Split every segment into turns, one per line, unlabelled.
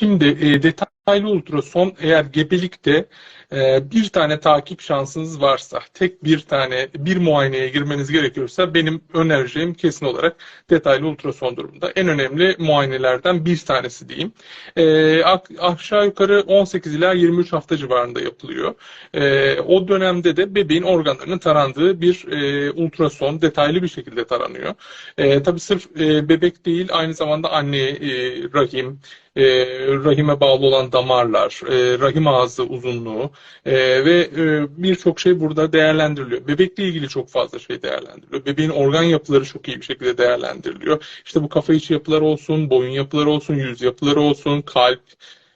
Şimdi e, detaylı ultrason eğer gebelikte e, bir tane takip şansınız varsa, tek bir tane bir muayeneye girmeniz gerekiyorsa benim önereceğim kesin olarak detaylı ultrason durumunda. En önemli muayenelerden bir tanesi diyeyim. E, aşağı yukarı 18 ila 23 hafta civarında yapılıyor. E, o dönemde de bebeğin organlarının tarandığı bir e, ultrason detaylı bir şekilde taranıyor. E, tabii sırf e, bebek değil aynı zamanda anne, e, rahim, e, rahime bağlı olan damarlar, e, rahim ağzı uzunluğu e, ve e, birçok şey burada değerlendiriliyor. Bebekle ilgili çok fazla şey değerlendiriliyor. Bebeğin organ yapıları çok iyi bir şekilde değerlendiriliyor. İşte bu kafa içi yapılar olsun, boyun yapıları olsun, yüz yapıları olsun, kalp,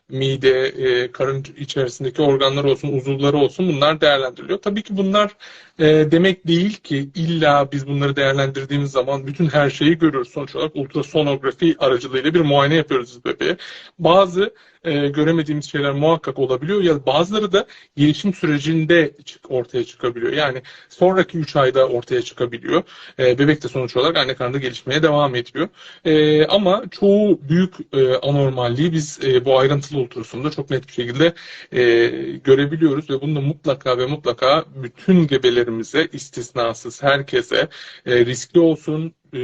mide, e, karın içerisindeki organlar olsun, uzuvları olsun bunlar değerlendiriliyor. Tabii ki bunlar e, demek değil ki illa biz bunları değerlendirdiğimiz zaman bütün her şeyi görüyoruz. Sonuç olarak ultrasonografi aracılığıyla bir muayene yapıyoruz biz bebeğe. Bazı e, göremediğimiz şeyler muhakkak olabiliyor ya bazıları da gelişim sürecinde ortaya çıkabiliyor. Yani sonraki 3 ayda ortaya çıkabiliyor. E, bebek de sonuç olarak anne karnında gelişmeye devam ediyor. E, ama çoğu büyük e, anormalliği biz e, bu ayrıntılı ultrasonda çok net bir şekilde e, görebiliyoruz ve bunu da mutlaka ve mutlaka bütün gebelerimize istisnasız herkese e, riskli olsun, e,